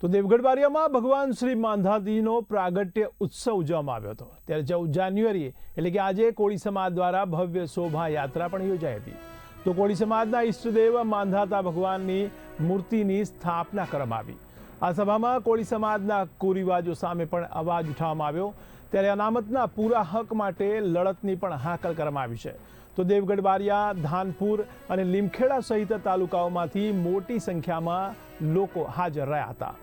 તો દેવગઢ બારિયામાં ભગવાન શ્રી માંધાજીનો પ્રાગટ્ય ઉત્સવ ઉજવવામાં આવ્યો હતો. ત્યારે ચૌદ જાન્યુઆરીએ, એટલે કે આજે કોળી સમાજ દ્વારા ભવ્ય શોભાયાત્રા પણ યોજાઈ હતી. તો કોળી સમાજના ઈષ્ટદેવ માંધાતા ભગવાનની મૂર્તિની સ્થાપના કરવામાં આવી. આ સભામાં કોળી સમાજના કુરિવાજો સામે પણ અવાજ ઉઠાવવામાં આવ્યો. ત્યારે અનામતના પૂરા હક માટે લડતની પણ હાકલ કરવામાં આવી છે. તો દેવગઢ, બારિયા, ધાનપુર અને લીમખેડા સહિત તાલુકાઓમાંથી મોટી સંખ્યામાં લોકો હાજર રહ્યા હતા.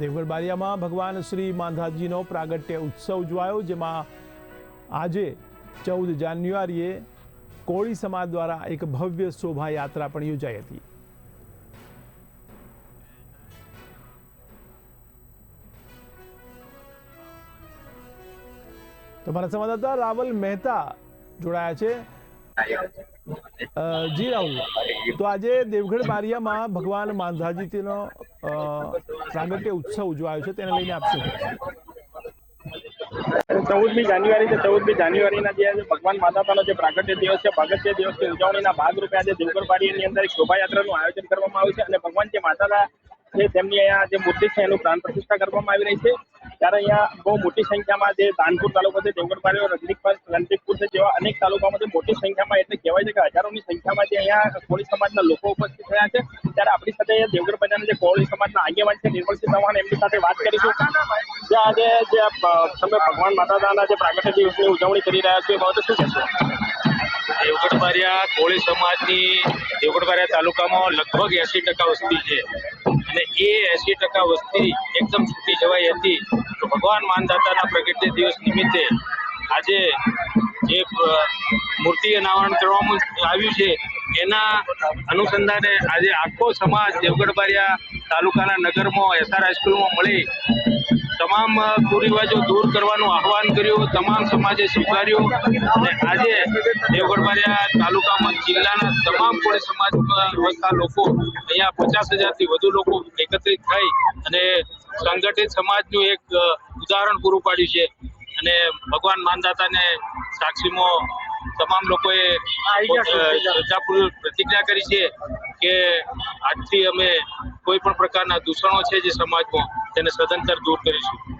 દેવગઢ, બારિયામાં ભગવાન શ્રી માંધાજીનો પ્રાગટ્ય ઉત્સવ ઉજવાયો જેમાં આજે ચૌદ જાન્યુઆરીએ કોળી સમાજ દ્વારા એક ભવ્ય શોભાયાત્રા પણ યોજાઈ હતી. તમારા સંવાદદાતા રાવલ મહેતા જોડાયા છે. જી રાહુલ. તો આજે દેવગઢ બારિયામાં ભગવાન માંધાજીનો પ્રાગટ્ય ઉત્સવ ઉજવાયો છે, તેને લઈને આપશું ચૌદમી જાન્યુઆરી છે, ચૌદમી જાન્યુઆરીના જે ભગવાન માતાનો જે પ્રાગટ્ય દિવસ છે, પ્રાગટ્ય દિવસની ઉજવણીના ભાગરૂપે આજે દેવગઢવાડીની અંદર એક શોભાયાત્રાનું આયોજન કરવામાં આવ્યું છે અને ભગવાન જે માતાના જે તેમની અહીંયા જે મૂર્તિ છે, એનું પ્રાણ પ્રતિષ્ઠા કરવામાં આવી રહી છે. ત્યારે અહીંયા બહુ મોટી સંખ્યામાં જે દાનપુર તાલુકો છે દેવગઢવાડીઓ રજનીકપર રણદીપપુર છે જેવા અનેક તાલુકામાંથી મોટી સંખ્યામાં એટલે કહેવાય છે કે હજારોની સંખ્યામાં જે અહીંયા કોળી સમાજના લોકો ઉપસ્થિત થયા છે. ત્યારે આપણી સાથે દેવગઢ બજારના જે કોળી સમાજના આગેવાન છે, નિર્મલસિંહ ચૌહાણ, એમની સાથે વાત કરીશું. જે આજે જે તમે ભગવાન માતાના જે પ્રાગટ્ય દિવસની ઉજવણી કરી રહ્યા છો, એ બાબતે શું કહેશો? દેવગઢ બારિયા કોળી સમાજની, દેવગઢ બારિયા તાલુકામાં લગભગ એસી ટકા વસ્તી છે. અને એ એસી ટકા વસ્તી એકદમ છૂટી જવાઈ હતી. તો ભગવાન માનદાતાના પ્રગટ્ય દિવસ નિમિત્તે આજે જે મૂર્તિ અનાવરણ કરવામાં આવ્યું છે, એના અનુસંધાને આજે આખો સમાજ દેવગઢ બારિયા તાલુકાના નગરમાં, એસઆર હાઈસ્કૂલમાં મળી તમામ કુરિવાજો દૂર કરવાનું આહવાન કર્યું. તમામ સમાજે સ્વીકાર્યું. અને આજે દેવગઢ તાલુકામાં જિલ્લાના તમામ કોળી સમાજમાં વસતા લોકો અહીંયા પચાસ હજારથી વધુ લોકો એકત્રિત થઈ અને સંગઠિત સમાજનું એક ઉદાહરણ પૂરું પાડ્યું છે. અને ભગવાન માનદાતાને સાક્ષીમાં તમામ લોકોએ શ્રદ્ધાપૂર્વક પ્રતિજ્ઞા કરી છે કે આજથી અમે કોઈ પણ પ્રકારના દૂષણો છે જે સમાજમાં તેને સદંતર દૂર કરીશું.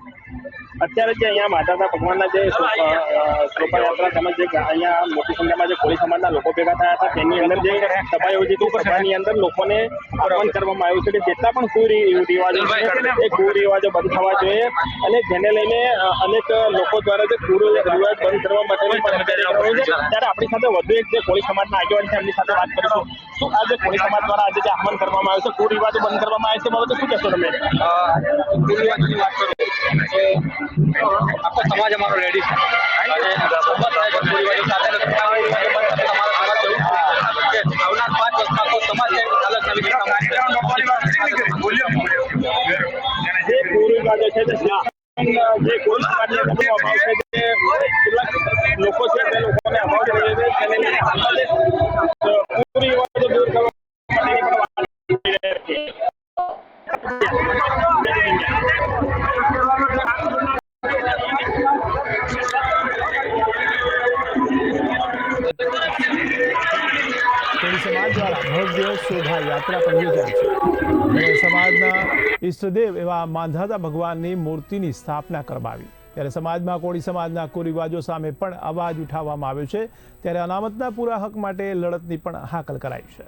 અત્યારે જે અહીંયા માતાના ભગવાનના જે શોભાયાત્રા તેમજ જે અહીંયા મોટી સંખ્યામાં જે કોળી સમાજના લોકો ભેગા થયા હતા તેની અંદર જે સભા યોજી હતી સભાની અંદર લોકોને આહવાન કરવામાં આવ્યું છે કે જેટલા પણ કુરિવાજો છે એ કુરિવાજો બંધ થવા જોઈએ અને જેને લઈને અનેક લોકો દ્વારા જે કુરિવાજ બંધ કરવા માટેની પણ ત્યારે આપણી સાથે વધુ એક જે કોળી સમાજના આગેવાન છે એમની સાથે વાત કરીશું. શું આજે કોળી સમાજ દ્વારા આજે જે આહવાન કરવામાં આવ્યું છે કુરિવાજો બંધ કરવામાં આવે છે બાબતે શું કહેશો તમે? કુરિવાજની વાત કરું. આખો સમાજ અમારો રેડી છે. આવનાર પાંચ વર્ષમાં આખો સમાજ અલગ નવી જે કુરિવાજો ભવ્ય શોભાયાત્રા પણ યોજાઈ છે. સમાજના ઈષ્ટદેવ એવા માંધાતા ભગવાનની મૂર્તિની સ્થાપના કરવામાં આવી ત્યારે સમાજમાં કોળી સમાજના કુરિવાજો સામે પણ અવાજ ઉઠાવવામાં આવ્યો છે. ત્યારે અનામતના પૂરા હક માટે લડતની પણ હાકલ કરાઈ છે.